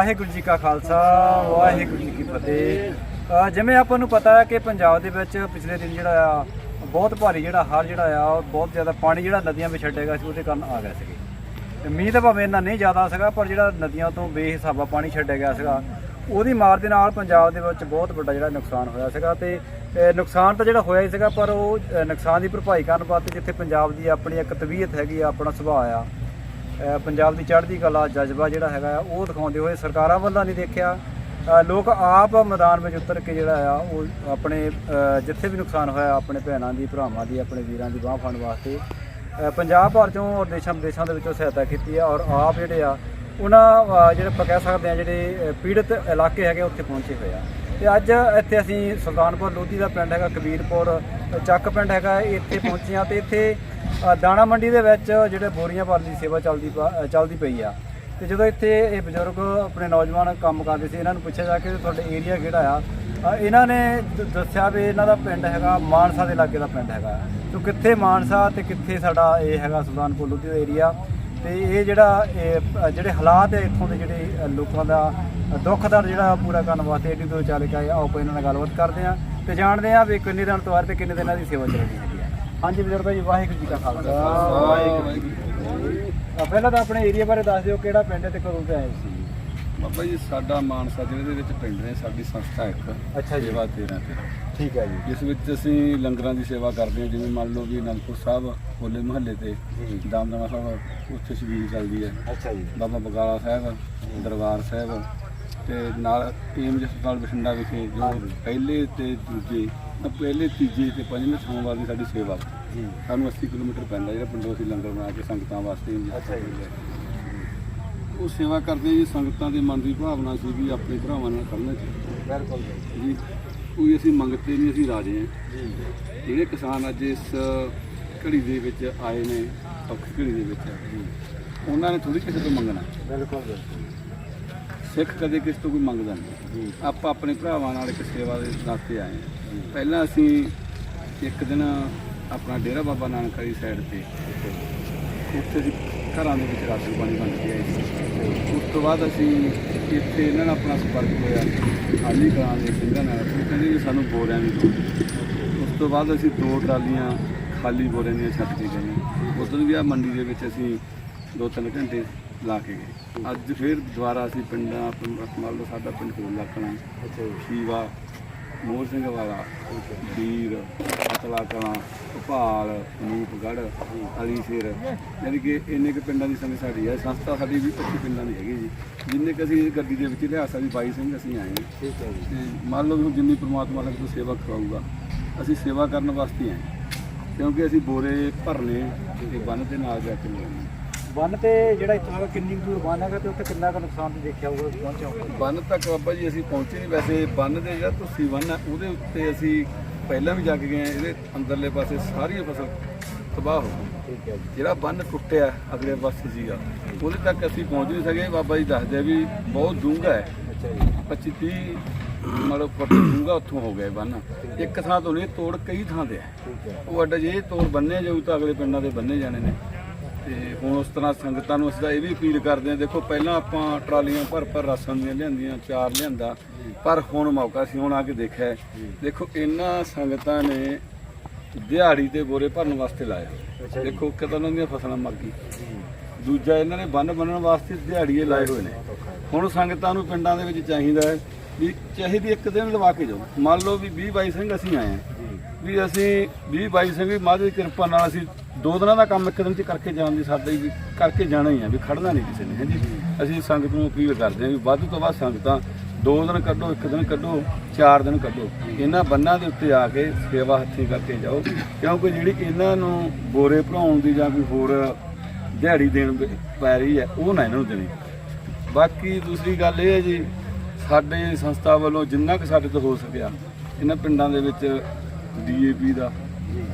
ਵਾਹਿਗੁਰੂ ਜੀ ਕਾ ਖਾਲਸਾ, ਵਾਹਿਗੁਰੂ ਜੀ ਕੀ ਫਤਿਹ। ਜਿਵੇਂ ਆਪਾਂ ਨੂੰ ਪਤਾ ਹੈ ਕਿ ਪੰਜਾਬ ਦੇ ਵਿੱਚ ਪਿਛਲੇ ਦਿਨ ਜਿਹੜਾ ਆ, ਬਹੁਤ ਭਾਰੀ ਜਿਹੜਾ ਹੜ੍ਹ ਜਿਹੜਾ ਆ ਬਹੁਤ ਜ਼ਿਆਦਾ ਪਾਣੀ ਜਿਹੜਾ ਨਦੀਆਂ ਵਿੱਚ ਛੱਡੇਗਾ ਸੀ, ਉਹਦੇ ਕਾਰਨ ਆ ਗਿਆ ਸੀਗੇ। ਤੇ ਮੀਂਹ ਤਾਂ ਭਾਵੇਂ ਇੰਨਾ ਨਹੀਂ ਜ਼ਿਆਦਾ ਸੀਗਾ, ਪਰ ਜਿਹੜਾ ਨਦੀਆਂ ਤੋਂ ਬੇਹਿਸਾਬਾ ਪਾਣੀ ਛੱਡਿਆ ਗਿਆ ਸੀਗਾ, ਉਹਦੀ ਮਾਰ ਦੇ ਨਾਲ ਪੰਜਾਬ ਦੇ ਵਿੱਚ ਬਹੁਤ ਵੱਡਾ ਜਿਹੜਾ ਨੁਕਸਾਨ ਹੋਇਆ ਸੀਗਾ ਤੇ ਨੁਕਸਾਨ ਤਾਂ ਜਿਹੜਾ ਹੋਇਆ ਹੀ ਸੀਗਾ, ਪਰ ਉਹ ਨੁਕਸਾਨ ਦੀ ਭਰਪਾਈ ਕਰਨ ਵਾਸਤੇ ਜਿੱਥੇ ਪੰਜਾਬ ਦੀ ਆਪਣੀ ਇੱਕ ਤਬੀਅਤ ਹੈਗੀ ਆ, ਆਪਣਾ ਸੁਭਾਅ ਆ ਪੰਜਾਬ ਦੀ ਚੜ੍ਹਦੀ ਕਲਾ ਜਜ਼ਬਾ ਜਿਹੜਾ ਹੈਗਾ ਆ, ਉਹ ਦਿਖਾਉਂਦੇ ਹੋਏ ਸਰਕਾਰਾਂ ਵੱਲੋਂ ਨਹੀਂ ਦੇਖਿਆ। ਲੋਕ ਆਪ ਮੈਦਾਨ ਵਿੱਚ ਉਤਰ ਕੇ ਜਿਹੜਾ ਆ, ਉਹ ਆਪਣੇ ਜਿੱਥੇ ਵੀ ਨੁਕਸਾਨ ਹੋਇਆ, ਆਪਣੇ ਭੈਣਾਂ ਦੀ, ਭਰਾਵਾਂ ਦੀ, ਆਪਣੇ ਵੀਰਾਂ ਦੀ ਬਾਹ ਫੜਨ ਵਾਸਤੇ ਪੰਜਾਬ ਭਰ ਚੋਂ ਔਰ ਦੇਸ਼ਾਂ ਵਿਦੇਸ਼ਾਂ ਦੇ ਵਿੱਚੋਂ ਸਹਾਇਤਾ ਕੀਤੀ ਆ ਔਰ ਆਪ ਜਿਹੜੇ ਆ, ਉਹਨਾਂ ਜਿਹੜੇ ਆਪਾਂ ਕਹਿ ਸਕਦੇ ਆ ਜਿਹੜੇ ਪੀੜਤ ਇਲਾਕੇ ਹੈਗੇ ਉੱਥੇ ਪਹੁੰਚੇ ਹੋਏ ਆ। ਤੇ ਅੱਜ ਇੱਥੇ ਅਸੀਂ ਸੁਲਤਾਨਪੁਰ ਲੋਧੀ ਦਾ ਪਿੰਡ ਹੈਗਾ, ਕਬੀਰਪੁਰ ਚੱਕ ਪਿੰਡ ਹੈਗਾ, ਇੱਥੇ ਪਹੁੰਚੇ ਆ ਤੇ ਇੱਥੇ ਦਾਣਾ ਮੰਡੀ ਦੇ ਵਿੱਚ ਜਿਹੜੇ ਬੋਰੀਆਂ ਭਰਨ ਦੀ ਸੇਵਾ ਚੱਲਦੀ ਪਾ- ਚੱਲਦੀ ਪਈ ਆ। ਤੇ ਜਦੋਂ ਇੱਥੇ ਇਹ ਬਜ਼ੁਰਗ ਆਪਣੇ ਨੌਜਵਾਨ ਕੰਮ ਕਰਦੇ ਸੀ, ਇਹਨਾਂ ਨੂੰ ਪੁੱਛਿਆ ਜਾ ਕੇ ਤੁਹਾਡੇ ਏਰੀਆ ਕਿਹੜਾ ਆ? ਇਹਨਾਂ ਨੇ ਦ- ਦੱਸਿਆ ਵੀ ਇਹਨਾਂ ਦਾ ਪਿੰਡ ਹੈਗਾ ਮਾਨਸਾ ਦੇ ਲਾਗੇ ਦਾ ਪਿੰਡ ਹੈਗਾ। ਤੇ ਕਿੱਥੇ ਮਾਨਸਾ ਤੇ ਕਿੱਥੇ ਸਾਡਾ ਇਹ ਹੈਗਾ ਸੁਲਤਾਨਪੁਰ ਲੋਧੀ ਦਾ ਏਰੀਆ ਤੇ ਇਹ ਜਿਹੜਾ ਇਹ ਜਿਹੜੇ ਹਾਲਾਤ ਹੈ ਇੱਥੋਂ ਦੇ ਜਿਹੜੇ ਲੋਕਾਂ ਦਾ ਦੁੱਖ ਦਾ ਜਿਹੜਾ ਪੂਰਾ ਕਰਨ ਵਾਸਤੇ ਏਡੀ ਤੋਂ ਚੱਲ ਕੇ ਆਏ ਆਓ ਆਪਾਂ ਇਹਨਾਂ ਨਾਲ ਗੱਲਬਾਤ ਕਰਦੇ ਆ ਤੇ ਜਾਣਦੇ ਆ ਵੀ ਕਿੰਨੇ ਦਿਨ ਤੋਂ ਆ ਤੇ ਕਿੰਨੇ ਦਿਨਾਂ ਦੀ ਸੇਵਾ ਚੱਲ ਰਹੀ ਹੈਗੀ ਹਾਂਜੀ ਬਜ਼ੁਰਗੋ ਜੀ ਵਾਹਿਗੁਰੂ ਜੀ ਕਾ ਖਾਲਸਾ। ਵਾਹਿਗੁਰੂ ਜੀ ਕੀ ਪਹਿਲਾਂ ਤਾਂ ਆਪਣੇ ਏਰੀਆ ਬਾਰੇ ਦੱਸ ਦਿਓ ਕਿਹੜਾ ਪਿੰਡ ਹੈ ਤੇ ਕਦੋਂ ਤੋਂ ਆਏ ਸੀ? ਬਾਬਾ ਜੀ ਸਾਡਾ ਮਾਨਸਾ ਜ਼ਿਲ੍ਹੇ ਦੇ ਵਿੱਚ ਪਿੰਡ ਨੇ ਸਾਡੀ ਸੰਸਥਾ ਇੱਕ ਅੱਛਾ ਜੀ। ਸੇਵਾ 13 ਤੇ। ਠੀਕ ਹੈ ਜੀ। ਜਿਸ ਵਿੱਚ ਅਸੀਂ ਲੰਗਰਾਂ ਦੀ ਸੇਵਾ ਕਰਦੇ ਹਾਂ ਜਿਵੇਂ ਮੰਨ ਲਓ ਵੀ ਅਨੰਦਪੁਰ ਸਾਹਿਬ ਹੋਲੇ ਮਹੱਲੇ ਤੇ। ਦਮਦਮਾ ਸਾਹਿਬ ਉੱਥੇ ਛਬੀਲ ਚੱਲਦੀ ਹੈ। ਅੱਛਾ ਜੀ। ਬਾਬਾ ਬਗਾਲਾ ਸਾਹਿਬ ਦਰਬਾਰ ਸਾਹਿਬ ਤੇ ਨਾਲ ਏਮਜ ਹਸਪਤਾਲ ਬਠਿੰਡਾ ਵਿਖੇ ਜੋ ਪਹਿਲੇ ਤੇ ਦੂਜੇ ਅ, ਪਹਿਲੇ ਤੀਜੇ ਤੇ ਪੰਜਵੇਂ ਸੋਮਵਾਰ ਦੀ ਸਾਡੀ ਸੇਵਾ ਜੀ ਸਾਨੂੰ 80 ਕਿਲੋਮੀਟਰ ਪੈਂਦਾ ਜਿਹੜਾ ਪਿੰਡੋਂ ਅਸੀਂ ਲੰਗਰ ਬਣਾ ਕੇ ਸੰਗਤਾਂ ਵਾਸਤੇ। ਉਹ ਸੇਵਾ ਕਰਦੇ ਜੀ ਸੰਗਤਾਂ ਦੇ ਮਨ ਦੀ ਭਾਵਨਾ ਸੀ ਵੀ ਆਪਣੇ ਭਰਾਵਾਂ ਨਾਲ ਕਰਨਾ ਚਾਹੀਦਾ। ਬਿਲਕੁਲ ਜੀ। ਕੋਈ ਅਸੀਂ ਮੰਗਤੇ ਨਹੀਂ ਅਸੀਂ ਰਾਜੇ ਹਾਂ ਜੀ। ਜਿਹੜੇ ਕਿਸਾਨ ਅੱਜ ਇਸ ਘੜੀ ਦੇ ਵਿੱਚ ਆਏ ਨੇ ਔਖੀ ਘੜੀ ਦੇ ਵਿੱਚ ਉਹਨਾਂ ਨੇ ਥੋੜੀ ਕਿਸੇ ਤੋਂ ਮੰਗਣਾ। ਬਿਲਕੁਲ ਬਿਲਕੁਲ ਸਿੱਖ ਕਦੇ ਕਿਸ ਤੋਂ ਕੋਈ ਮੰਗਦਾ ਨਹੀਂ। ਆਪਾਂ ਆਪਣੇ ਭਰਾਵਾਂ ਨਾਲ ਇੱਕ ਸੇਵਾ ਦੇ ਨਾਤੇ ਆਏ ਹਾਂ। ਪਹਿਲਾਂ ਅਸੀਂ ਇੱਕ ਦਿਨ ਆਪਣਾ ਡੇਰਾ ਬਾਬਾ ਨਾਨਕ ਵਾਲੀ ਸਾਈਡ ਤੇ ਉੱਥੇ ਅਸੀਂ ਘਰਾਂ ਦੇ ਵਿੱਚ ਰਾਸ਼ਨ ਪਾਣੀ ਵੰਡ ਕੇ ਆਏ ਸੀ। ਉਸ ਤੋਂ ਬਾਅਦ ਅਸੀਂ ਇੱਥੇ ਇਹਨਾਂ ਨਾਲ ਆਪਣਾ ਸੰਪਰਕ ਹੋਇਆ, ਖਾਲੀ ਕਰਾਂ ਦੇ ਸਿੰਘਾਂ ਨਾਲ। ਉਹ ਕਹਿੰਦੇ ਵੀ ਸਾਨੂੰ ਬੋਰਿਆਂ ਦੀ ਲੋੜ ਉਸ ਤੋਂ ਬਾਅਦ ਅਸੀਂ ਦੋ ਟਰਾਲੀਆਂ ਖਾਲੀ ਬੋਰਿਆਂ ਦੀਆਂ ਛੱਡ ਕੇ ਗਏ। ਉਦੋਂ ਵੀ ਆ ਮੰਡੀ ਦੇ ਵਿੱਚ ਅਸੀਂ ਦੋ ਤਿੰਨ ਘੰਟੇ ਲਾ ਕੇ ਗਏ। ਅੱਜ ਫਿਰ ਦੁਬਾਰਾ ਅਸੀਂ ਪਿੰਡਾਂ ਮੰਨ ਲਓ ਸਾਡਾ ਪਿੰਡ ਕੋਲ ਲੱਕਣਾ ਅੱਛਾ ਸ਼ੀਵਾ ਮੋਹਰ ਸਿੰਘ ਵਾਲਾ ਵੀਰ ਅਤਲਾ ਕਲਾਂ ਭੋਪਾਲ ਨੂਪਗੜ੍ਹ ਅਲੀ ਸ਼ੇਰ। ਯਾਨੀ ਕਿ ਇੰਨੇ ਕੁ ਪਿੰਡਾਂ ਦੀ ਸੰਗਤ ਸਾਡੀ ਹੈ। ਸੰਸਥਾ ਸਾਡੀ ਵੀ 25 ਪਿੰਡਾਂ ਦੀ ਹੈਗੀ ਜੀ। ਜਿੰਨੇ ਕੁ ਅਸੀਂ ਗੱਡੀ ਦੇ ਵਿੱਚ ਲਿਆ ਸਾਡੀ 22 ਸਿੰਘ ਅਸੀਂ ਆਏ ਹਾਂ। ਠੀਕ ਹੈ ਜੀ। ਮੰਨ ਲਓ ਵੀ ਜਿੰਨੀ ਪ੍ਰਮਾਤਮਾ ਲੱਗ ਤੋਂ ਸੇਵਾ ਕਰਾਊਗਾ ਅਸੀਂ ਸੇਵਾ ਕਰਨ ਵਾਸਤੇ ਆਏ। ਕਿਉਂਕਿ ਅਸੀਂ ਬੋਰੇ ਭਰਨੇ ਤੇ ਬੰਨ ਦੇ ਨਾਲ ਜਾ ਕੇ ਮਿਲਣੇ। ਬੰਨ ਤੇ ਜਿਹੜਾ ਇੱਥੋਂ ਕਿੰਨੀ ਦੂਰ ਬੰਨ ਹੈਗਾ ਤੇ ਉੱਥੇ ਕਿੰਨਾ ਕੁ ਨੁਕਸਾਨ ਤੇ ਦੇਖਿਆ ਹੋਊਗਾ ਪਹੁੰਚਿਆ ਬੰਨ ਤੱਕ ਬਾਬਾ ਜੀ ਅਸੀਂ ਪਹੁੰਚੇ ਨਹੀਂ। ਵੈਸੇ ਬੰਨ ਦੇ ਜਿਹੜਾ ਤੁਸੀਂ ਬੰਨ ਆ ਉਹਦੇ ਉੱਤੇ ਅਸੀਂ ਪਹਿਲਾਂ ਵੀ ਜਾ ਕੇ ਗਏ ਹਾਂ। ਇਹਦੇ ਅੰਦਰਲੇ ਪਾਸੇ ਸਾਰੀ ਫਸਲ ਤਬਾਹ ਹੋ ਗਈ। ਠੀਕ ਹੈ ਜੀ। ਜਿਹੜਾ ਬੰਨ ਟੁੱਟਿਆ ਅਗਲੇ ਪਾਸੇ ਸੀਗਾ ਉਹਦੇ ਤੱਕ ਅਸੀਂ ਪਹੁੰਚ ਨਹੀਂ ਸਕੇ। ਬਾਬਾ ਜੀ ਦੱਸਦੇ ਵੀ ਬਹੁਤ ਡੂੰਘਾ ਹੈ। ਅੱਛਾ ਜੀ। 25 30 ਮਤਲਬ ਫੁੱਟ ਡੂੰਘਾ ਉੱਥੋਂ ਹੋ ਗਿਆ ਇਹ ਬੰਨ ਇੱਕ ਥਾਂ ਤੋਂ ਨਹੀਂ ਤੋੜ ਕਈ ਥਾਂ ਤੇ ਹੈ। ਠੀਕ ਹੈ। ਉਹ ਅੱਡਾ ਜੇ ਤੋੜ ਬੰਨੇ ਜਾਊ ਤਾਂ ਅਗਲੇ ਪਿੰਡਾਂ ਦੇ ਬੰਨੇ ਜਾਣੇ ਨੇ। ਤੇ ਹੁਣ ਉਸ ਤਰ੍ਹਾਂ ਸੰਗਤਾਂ ਨੂੰ ਅਸੀਂ ਤਾਂ ਇਹ ਵੀ ਅਪੀਲ ਕਰਦੇ ਹਾਂ ਦੇਖੋ ਪਹਿਲਾਂ ਆਪਾਂ ਟਰਾਲੀਆਂ ਭਰ ਭਰ ਰਾਸ਼ਨ ਦੀਆਂ ਲਿਆਂਦੀਆਂ ਚਾਰ ਲਿਆਂਦਾ ਪਰ ਹੁਣ ਮੌਕਾ ਸੀ ਹੁਣ ਆ ਕੇ ਦੇਖਿਆ। ਦੇਖੋ ਇਹਨਾਂ ਸੰਗਤਾਂ ਨੇ ਦਿਹਾੜੀ ਤੇ ਬੋਰੇ ਭਰਨ ਵਾਸਤੇ ਲਾਇਆ। ਦੇਖੋ ਕਿਦਾਂ ਉਹਨਾਂ ਦੀਆਂ ਫਸਲਾਂ ਮਰ ਗਈ ਦੂਜਾ ਇਹਨਾਂ ਨੇ ਬੰਨ ਬੰਨਣ ਵਾਸਤੇ ਦਿਹਾੜੀਏ ਲਾਏ ਹੋਏ ਨੇ। ਹੁਣ ਸੰਗਤਾਂ ਨੂੰ ਪਿੰਡਾਂ ਦੇ ਵਿੱਚ ਚਾਹੀਦਾ ਹੈ ਵੀ ਚਾਹੀਦੀ ਇੱਕ ਦਿਨ ਲਵਾ ਕੇ ਜਾਓ। ਮੰਨ ਲਓ ਵੀ 20 22 ਸਿੰਘ ਅਸੀਂ ਆਏ ਵੀ ਅਸੀਂ 20 22 ਸਿੰਘ ਵੀ ਮਾਝ ਦੀ ਕਿਰਪਾ ਨਾਲ ਅਸੀਂ ਦੋ ਦਿਨਾਂ ਦਾ ਕੰਮ ਇੱਕ ਦਿਨ 'ਚ ਕਰਕੇ ਜਾਣ ਦੀ ਸਾਡੇ ਵੀ ਕਰਕੇ ਜਾਣਾ ਹੀ ਆ, ਵੀ ਖੜਨਾ ਨਹੀਂ ਕਿਸੇ ਨੇ ਹਾਂਜੀ ਅਸੀਂ ਸੰਗਤ ਨੂੰ ਅਪੀਲ ਕਰਦੇ ਹਾਂ ਵੀ ਵੱਧ ਤੋਂ ਵੱਧ ਸੰਗਤਾਂ ਦੋ ਦਿਨ ਕੱਢੋ, ਇੱਕ ਦਿਨ ਕੱਢੋ, ਚਾਰ ਦਿਨ ਕੱਢੋ। ਇਹਨਾਂ ਬੰਨਾਂ ਦੇ ਉੱਤੇ ਆ ਕੇ ਸੇਵਾ ਹੱਥੀਂ ਕਰਕੇ ਜਾਓ, ਕਿਉਂਕਿ ਜਿਹੜੀ ਇਹਨਾਂ ਨੂੰ ਗੋਰੇ ਭਰਾਉਣ ਦੀ ਜਾਂ ਕੋਈ ਹੋਰ ਦਿਹਾੜੀ ਦੇਣ ਪੈ ਰਹੀ ਹੈ, ਉਹ ਨਾ ਇਹਨਾਂ ਨੂੰ ਦੇਣੀ। ਬਾਕੀ ਦੂਸਰੀ ਗੱਲ ਇਹ ਹੈ ਜੀ, ਸਾਡੇ ਸੰਸਥਾ ਵੱਲੋਂ ਜਿੰਨਾ ਕੁ ਸਾਡੇ ਤੋਂ ਹੋ ਸਕਿਆ, ਇਹਨਾਂ ਪਿੰਡਾਂ ਦੇ ਵਿੱਚ ਡੀਏਪੀ ਦਾ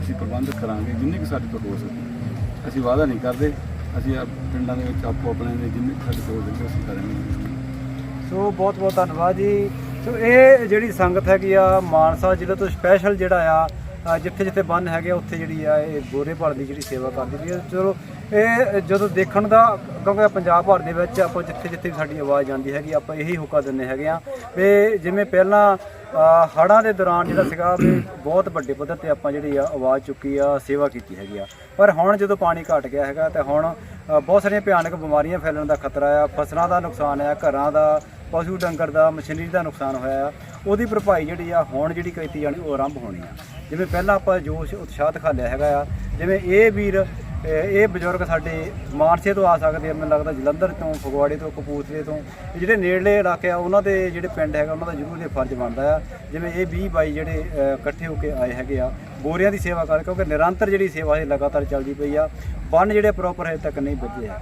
ਅਸੀਂ ਪ੍ਰਬੰਧ ਕਰਾਂਗੇ ਜਿੰਨੀ ਕੁ ਸਾਡੇ ਤੋਂ ਹੋ ਸਕੇ। ਅਸੀਂ ਵਾਅਦਾ ਨਹੀਂ ਕਰਦੇ। ਅਸੀਂ ਪਿੰਡਾਂ ਦੇ ਵਿੱਚ ਆਪੋ ਆਪਣੇ ਦੇ ਜਿੰਨੀ ਸਾਡੇ ਤੋਂ ਹੋ ਸਕੇ ਅਸੀਂ ਕਰਾਂਗੇ। ਸੋ ਬਹੁਤ ਬਹੁਤ ਧੰਨਵਾਦ ਜੀ। ਸੋ ਇਹ ਜਿਹੜੀ ਸੰਗਤ ਹੈਗੀ ਆ ਮਾਨਸਾ ਜ਼ਿਲ੍ਹੇ ਤੋਂ ਸਪੈਸ਼ਲ ਜਿਹੜਾ ਆ ਜਿੱਥੇ ਜਿੱਥੇ ਬੰਨ ਹੈਗੇ ਆ, ਉੱਥੇ ਜਿਹੜੀ ਆ ਇਹ ਗੋਰੇ ਭਰ ਦੀ ਜਿਹੜੀ ਸੇਵਾ ਕਰਦੀ ਪਈ ਹੈ ਚਲੋ ਇਹ ਜਦੋਂ ਦੇਖਣ ਦਾ ਕਿਉਂਕਿ ਪੰਜਾਬ ਭਰ ਦੇ ਵਿੱਚ ਆਪਾਂ ਜਿੱਥੇ ਜਿੱਥੇ ਵੀ ਸਾਡੀ ਆਵਾਜ਼ ਜਾਂਦੀ ਹੈਗੀ ਆਪਾਂ ਇਹੀ ਹੁਕਾ ਦਿੰਦੇ ਹੈਗੇ ਆ। ਵੀ ਜਿਵੇਂ ਪਹਿਲਾਂ ਅ, ਹੜ੍ਹਾਂ ਦੇ ਦੌਰਾਨ ਜਿਹੜਾ ਸੀਗਾ ਵੀ ਬਹੁਤ ਵੱਡੇ ਪੱਧਰ ਤੇ ਆਪਾਂ ਜਿਹੜੀ ਆ ਆਵਾਜ਼ ਚੁੱਕੀ ਆ ਸੇਵਾ ਕੀਤੀ ਹੈਗੀ ਆ। ਪਰ ਹੁਣ ਜਦੋਂ ਪਾਣੀ ਘਟ ਗਿਆ ਹੈਗਾ ਤੇ ਹੁਣ ਬਹੁਤ ਸਾਰੀਆਂ ਭਿਆਨਕ ਬਿਮਾਰੀਆਂ ਫੈਲਣ ਦਾ ਖਤਰਾ ਆ ਫਸਲਾਂ ਦਾ ਨੁਕਸਾਨ ਆ ਘਰਾਂ ਦਾ ਪਸ਼ੂ ਡੰਗਰ ਦਾ ਮਸ਼ੀਨਰੀ ਦਾ ਨੁਕਸਾਨ ਹੋਇਆ ਆ। ਉਹਦੀ ਭਰਪਾਈ ਜਿਹੜੀ ਆ ਹੁਣ ਜਿਹੜੀ ਕੀਤੀ ਜਾਣੀ ਉਹ ਆਰੰਭ ਹੋਣੀ ਆ। ਜਿਵੇਂ ਪਹਿਲਾਂ ਆਪਾਂ ਜੋਸ਼ ਉਤਸ਼ਾਹ ਦਿਖਾਲਿਆ ਹੈਗਾ ਆ ਜਿਵੇਂ ਇਹ ਵੀਰ ਇਹ ਬਜ਼ੁਰਗ ਸਾਡੇ ਮਾਨਸੇ ਤੋਂ ਆ ਸਕਦੇ ਆ, ਮੈਨੂੰ ਲੱਗਦਾ ਜਲੰਧਰ ਤੋਂ, ਫਗਵਾੜੇ ਤੋਂ, ਕਪੂਰਥਲੇ ਤੋਂ। ਇਹ ਜਿਹੜੇ ਨੇੜਲੇ ਇਲਾਕੇ ਆ, ਉਹਨਾਂ ਦੇ ਜਿਹੜੇ ਪਿੰਡ ਹੈਗਾ, ਉਹਨਾਂ ਦਾ ਜ਼ਰੂਰ ਇਹ ਫਰਜ਼ ਬਣਦਾ ਆ। ਜਿਵੇਂ ਇਹ 20 ਬਾਈ ਜਿਹੜੇ ਇਕੱਠੇ ਹੋ ਕੇ ਆਏ ਹੈਗੇ ਆ, ਬੋਰੀਆਂ ਦੀ ਸੇਵਾ ਕਰ, ਕਿਉਂਕਿ ਨਿਰੰਤਰ ਜਿਹੜੀ ਸੇਵਾ ਇਹ ਲਗਾਤਾਰ ਚੱਲਦੀ ਪਈ ਆ, ਬੰਨ ਜਿਹੜੇ ਪ੍ਰੋਪਰ ਹਜੇ ਤੱਕ ਨਹੀਂ ਬੱਜੇ ਆ।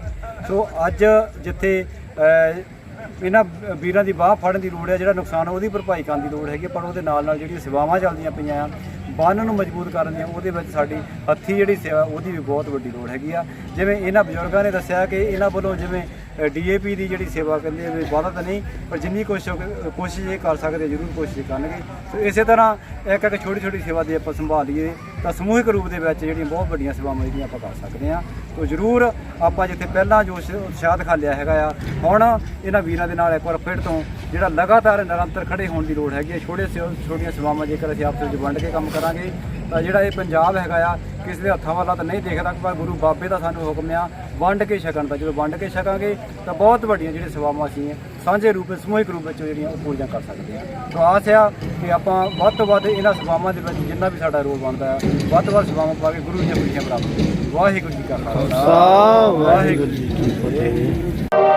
ਸੋ ਅੱਜ ਜਿੱਥੇ ਇਹਨਾਂ ਵੀਰਾਂ ਦੀ ਬਾਹ ਫੜਨ ਦੀ ਲੋੜ ਹੈ, ਜਿਹੜਾ ਨੁਕਸਾਨ ਉਹਦੀ ਭਰਪਾਈ ਕਰਨ ਦੀ ਲੋੜ ਹੈਗੀ ਪਰ ਉਹਦੇ ਨਾਲ ਨਾਲ ਜਿਹੜੀਆਂ ਸੇਵਾਵਾਂ ਚੱਲਦੀਆਂ ਪਈਆਂ ਆ ਬੰਨ ਨੂੰ ਮਜ਼ਬੂਤ ਕਰਨ ਦੀਆਂ, ਉਹਦੇ ਵਿੱਚ ਸਾਡੀ ਹੱਥੀ ਜਿਹੜੀ ਸੇਵਾ, ਉਹਦੀ ਵੀ ਬਹੁਤ ਵੱਡੀ ਲੋੜ ਹੈਗੀ ਆ। ਜਿਵੇਂ ਇਹਨਾਂ ਬਜ਼ੁਰਗਾਂ ਨੇ ਦੱਸਿਆ ਕਿ ਇਹਨਾਂ ਵੱਲੋਂ ਜਿਵੇਂ ਡੀਏਪੀ ਦੀ ਜਿਹੜੀ ਸੇਵਾ ਕਹਿੰਦੇ ਵੀ ਵਾਧਾ ਤਾਂ ਨਹੀਂ, ਪਰ ਜਿੰਨੀ ਕੋਸ਼ਿਸ਼ ਕੋਸ਼ਿਸ਼ ਇਹ ਕਰ ਸਕਦੇ, ਜ਼ਰੂਰ ਕੋਸ਼ਿਸ਼ ਕਰਨਗੇ। ਸੋ ਇਸੇ ਤਰ੍ਹਾਂ ਇੱਕ ਇੱਕ ਛੋਟੀ ਛੋਟੀ ਸੇਵਾ ਦੀ ਆਪਾਂ ਸੰਭਾਲੀਏ ਤਾਂ ਸਮੂਹਿਕ ਰੂਪ ਦੇ ਵਿੱਚ ਜਿਹੜੀਆਂ ਬਹੁਤ ਵੱਡੀਆਂ ਸੇਵਾਵਾਂ ਜਿਹੜੀਆਂ ਆਪਾਂ ਕਰ ਸਕਦੇ ਹਾਂ। ਤੋ ਜ਼ਰੂਰ ਆਪਾਂ ਜਿੱਥੇ ਪਹਿਲਾਂ ਜੋ ਉਤਸ਼- ਦਿਖਾ ਲਿਆ ਹੈਗਾ ਆ, ਹੁਣ ਇਹਨਾਂ ਵੀਰਾਂ ਦੇ ਨਾਲ ਇੱਕ ਵਾਰ ਫਿਰ ਤੋਂ ਜਿਹੜਾ ਲਗਾਤਾਰ ਨਿਰੰਤਰ ਖੜੇ ਹੋਣ ਦੀ ਲੋੜ ਹੈਗੀ ਹੈ ਛੋਟੇ ਸੇ ਛੋਟੀਆਂ ਸੇਵਾਵਾਂ ਜੇਕਰ ਅਸੀਂ ਆਪਸ ਵਿੱਚ ਵੰਡ ਕੇ ਕੰਮ ਕਰਾਂਗੇ, ਤਾਂ ਜਿਹੜਾ ਇਹ ਪੰਜਾਬ ਹੈਗਾ ਆ, ਕਿਸੇ ਦੇ ਹੱਥਾਂ ਵਾਲਾ ਤਾਂ ਨਹੀਂ ਦੇਖਦਾ, ਪਰ ਗੁਰੂ ਬਾਬੇ ਦਾ ਸਾਨੂੰ ਹੁਕਮ ਆ ਵੰਡ ਕੇ ਛਕਣ ਦਾ। ਜਦੋਂ ਵੰਡ ਕੇ ਛਕਾਂਗੇ ਤਾਂ ਬਹੁਤ ਵੱਡੀਆਂ ਜਿਹੜੀਆਂ ਸੇਵਾਵਾਂ ਅਸੀਂ ਸਾਂਝੇ ਰੂਪ ਵਿੱਚ ਸਮੂਹਿਕ ਰੂਪ ਵਿੱਚ ਜਿਹੜੀਆਂ ਉਹ ਪੂਰੀਆਂ ਕਰ ਸਕਦੇ ਹਾਂ ਸੋ ਆਸ ਆ ਕਿ ਆਪਾਂ ਵੱਧ ਤੋਂ ਵੱਧ ਇਹਨਾਂ ਸੇਵਾਵਾਂ ਦੇ ਵਿੱਚ ਜਿੰਨਾ ਵੀ ਸਾਡਾ ਰੋਲ ਬਣਦਾ ਹੈ ਵੱਧ ਤੋਂ ਵੱਧ ਸੇਵਾਵਾਂ ਪਾ ਕੇ ਗੁਰੂ ਦੀਆਂ ਖੁਸ਼ੀਆਂ ਪ੍ਰਾਪਤ ਵਾਹਿਗੁਰੂ ਜੀ ਕਾ ਖਾਲਸਾ। ਵਾਹਿਗੁਰੂ ਜੀ ਕੀ ਫਤਿਹ।